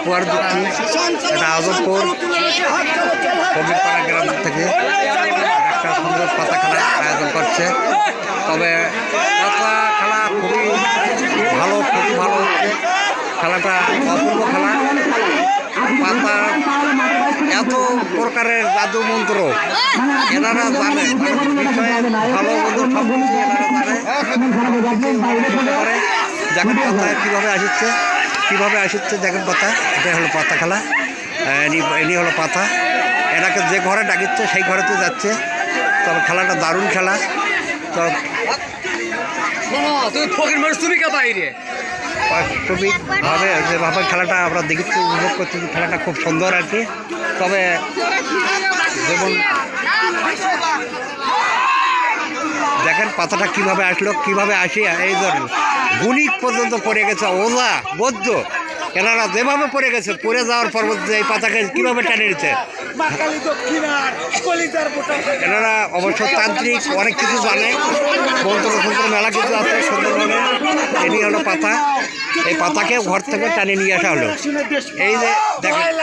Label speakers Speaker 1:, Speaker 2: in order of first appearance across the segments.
Speaker 1: উপহার দিচ্ছি। এটা আজমপুর কবিরপাড়া গ্রাম থেকে। একটা সুন্দর পাতা খেলা আয়োজন করছে। তবে পাতা খেলা খুবই ভালো খুবই ভালো। হচ্ছে খেলাটা অপূর্ব খেলা। পাতা এত প্রকারের জাদু মন্ত্র এনারা জানে। বিষয়ে ভালো মন্দ সব কিছু এনারা জানে। করে দেখেন পাতা কীভাবে আসছে। কীভাবে আসছে দেখেন পাতা এটা হলো পাতা খেলা এনি এনি হলো পাতা এনাকে যে ঘরে ডাকিচ্ছে সেই ঘরেতে যাচ্ছে তবে খেলাটা দারুণ খেলা তো বাস্তবিকভাবে যেভাবে খেলাটা আমরা দেখেছি উপভোগ করছি খেলাটা খুব সুন্দর আর কি তবে যেমন দেখেন পাতাটা কীভাবে আসলো, কীভাবে আসি এই ধরুন গুণিক পর্যন্ত পড়ে গেছে, ওলা, বদ্ধ, এনারা যেভাবে পড়ে গেছে, পড়ে যাওয়ার পর এই পাতাকে কীভাবে টেনে নিচ্ছে? এনারা অবশ্য তান্ত্রিক, অনেক কিছু জানে মন্ত্র সুন্দর মেলা কিছু আছে সুন্দরভাবে এটি হলো পাতা। এই পাতাকে ঘর থেকে টানে নিয়ে আসা হলো। এই যে দেখেন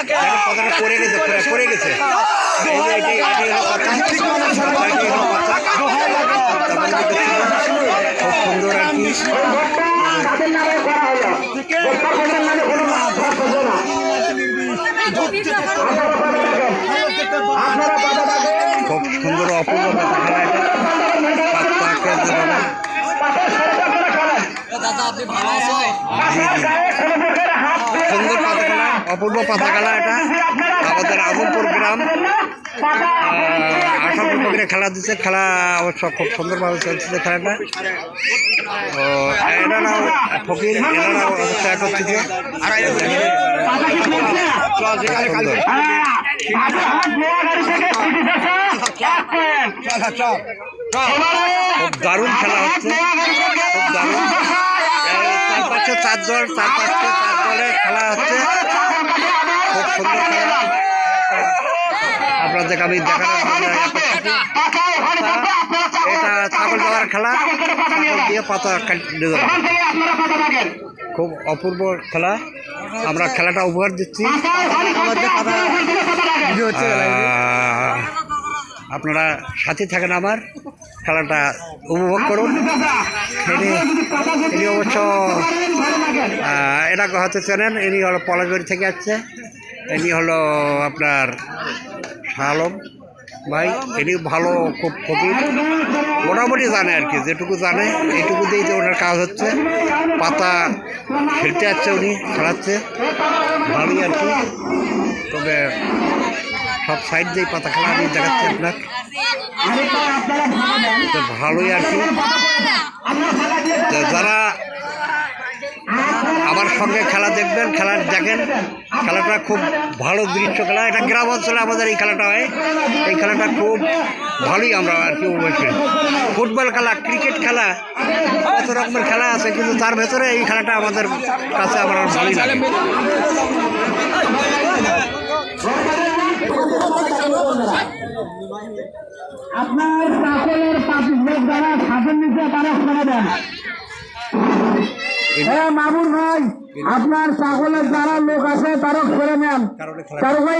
Speaker 1: পাতাটা পড়ে গেছে পড়ে গেছে। এই যে এটি হলো পাতা পাতা তারপরে দেখতে পাচ্ছেন, খুব সুন্দর আর কি খুব সুন্দর অপূর্ব সুন্দর পাতা খেলা অপূর্ব পাতা এটা। আমাদের আজমপুর গ্রাম। আসাম বিভাগের খেলা দিচ্ছে, খেলা অবশ্য খুব সুন্দরভাবে চলছে খেলাটা। তো এনারাও ফকির এনারাও দারুণ খেলা হচ্ছে। চার পাঁচশো চার দল চার পাঁচশো চার দলে খেলা হচ্ছে। খুব সুন্দর খেলা। আপনাদেরকে আমি দেখানোর জন্য এটা ছাগল দেওয়ার খেলা। ছাগল দিয়ে পাতা খুব অপূর্ব খেলা। আমরা খেলাটা উপহার দিচ্ছি। আপনারা সাথে থাকেন আমার। খেলাটা উপভোগ করুন। ইনি অবশ্য এনাকে হয়তো চেনেন। ইনি হলো পলাশবাড়ি থেকে আসছে। ইনি হলো আপনার শালম ভাই, এটি ভালো, খুব ফকির মোটামুটি জানে আর কি, যেটুকু জানে, এইটুকু দিয়েই তো ওনার কাজ হচ্ছে। পাতা খেলতে যাচ্ছে উনি খেলাচ্ছে ভালোই আর কি। তবে সব সাইড দিয়েই পাতা খেলা আমি দেখাচ্ছি আপনার। ভালোই আর কি। যারা আমার সঙ্গে খেলা দেখবেন খেলা দেখেন। খেলাটা খুব ভালো দৃশ্য খেলা। এটা গ্রাম অঞ্চলে আমাদের এই খেলাটা হয়। এই খেলাটা খুব ভালোই আমরা আর কি করি ফুটবল খেলা, ক্রিকেট খেলা, কত রকমের খেলা আছে, কিন্তু তার ভেতরে এই খেলাটা আমাদের কাছে আমার ভালোই লাগে।
Speaker 2: আপনার সকলের পাঁচ লোক যারা শাসন নিচে তারা সরে দেন। হ্যাঁ মামুন ভাই আপনার ছাগলের যারা লোক আছে তারা সরে নেন।
Speaker 1: তার
Speaker 2: কারও ভাই